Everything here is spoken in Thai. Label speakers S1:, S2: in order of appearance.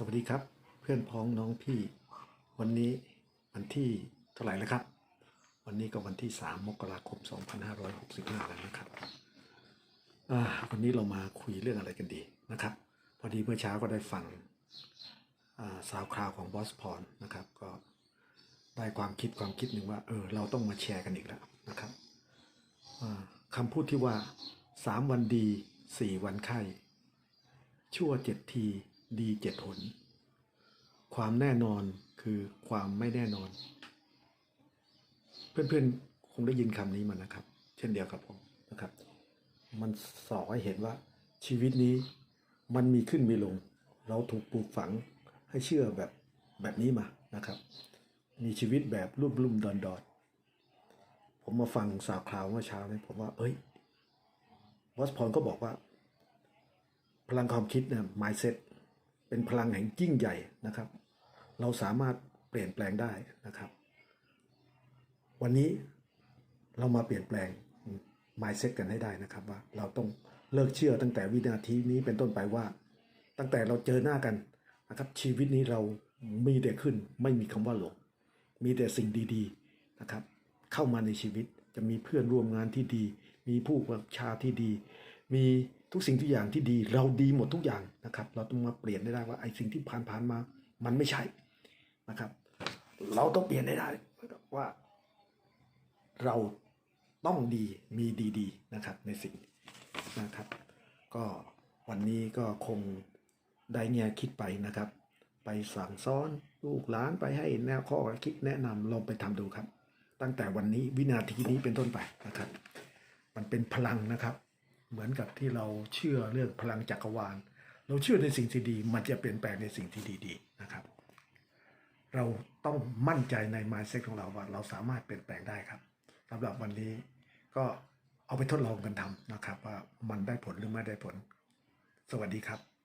S1: สวัสดีครับ เพื่อนพ้องน้องพี่ วันนี้วันที่เท่าไหร่แล้วครับ วันนี้ก็วันที่ 3 มกราคม 2565 แล้วนะครับวันนี้เรามาคุยเรื่องอะไรกันดีนะครับ พอดีเมื่อเช้าก็ได้ฟังสาวคราวของบอสพรนะครับ ก็ได้ความคิดความคิดหนึ่งว่าเออเราต้องมาแชร์กันอีกแล้วนะครับคำพูดที่ว่า 3 วันดี 4 วันไข้ชั่วเจ็ดที ดีเจ็ดหนความแน่นอนคือความไม่แน่นอน เพื่อนๆ คงได้ยินคำนี้มานะครับ เช่นเดียวกับผมนะครับ มันสอให้เห็นว่าชีวิตนี้มันมีขึ้นมีลง เราถูกปลูกฝังให้เชื่อแบบแบบนี้มานะครับ มีชีวิตแบบรุ่มรุ่มดอนดอนผมมาฟังสาวคราวเมื่อเช้าเนี้ผมว่า เอ้ยวอสพรก็บอกว่า พลังความคิดเนี่ย mindset เป็นพลังแห่งยิ่งใหญ่นะครับ เราสามารถเปลี่ยนแปลงได้นะครับ วันนี้เรามาเปลี่ยนแปลง mindset กันให้ได้นะครับว่า เราต้องเลิกเชื่อตั้งแต่วินาทีนี้เป็นต้นไปว่า ตั้งแต่เราเจอหน้ากันนะครับชีวิตนี้เรามีแต่ขึ้นไม่มีคำว่าหลง มีแต่สิ่งดีๆนะครับ เข้ามาในชีวิตจะมีเพื่อนร่วมงานที่ดี มีผู้ประชาที่ดี มี ทุกสิ่งทุกอย่างที่ดีเราดีหมดทุกอย่างนะครับ เราต้องมาเปลี่ยนได้ว่าไอ้สิ่งที่ผ่านผ่านๆมา มันไม่ใช่นะครับ เราต้องเปลี่ยนได้ได้ว่า เราต้องดีมีดีๆนะครับ ในสิ่งนะครับ ก็วันนี้ก็คงได้แง่คิดไปนะครับ ไปสั่งสอนลูกหลานไปให้แนวข้อคิดแนะนำลองไปทำดูครับ ตั้งแต่วันนี้วินาทีนี้เป็นต้นไปนะครับ มันเป็นพลังนะครับ เหมือนกับที่เราเชื่อเรื่องพลังจักรวาล เราเชื่อในสิ่งที่ดี มันจะเปลี่ยนแปลงในสิ่งที่ดีๆนะครับ เราต้องมั่นใจใน mindset ของเราว่าเราสามารถเปลี่ยนแปลงได้ครับสำหรับวันนี้ก็เอาไปทดลองกันทำนะครับ ว่ามันได้ผลหรือไม่ได้ผล สวัสดีครับ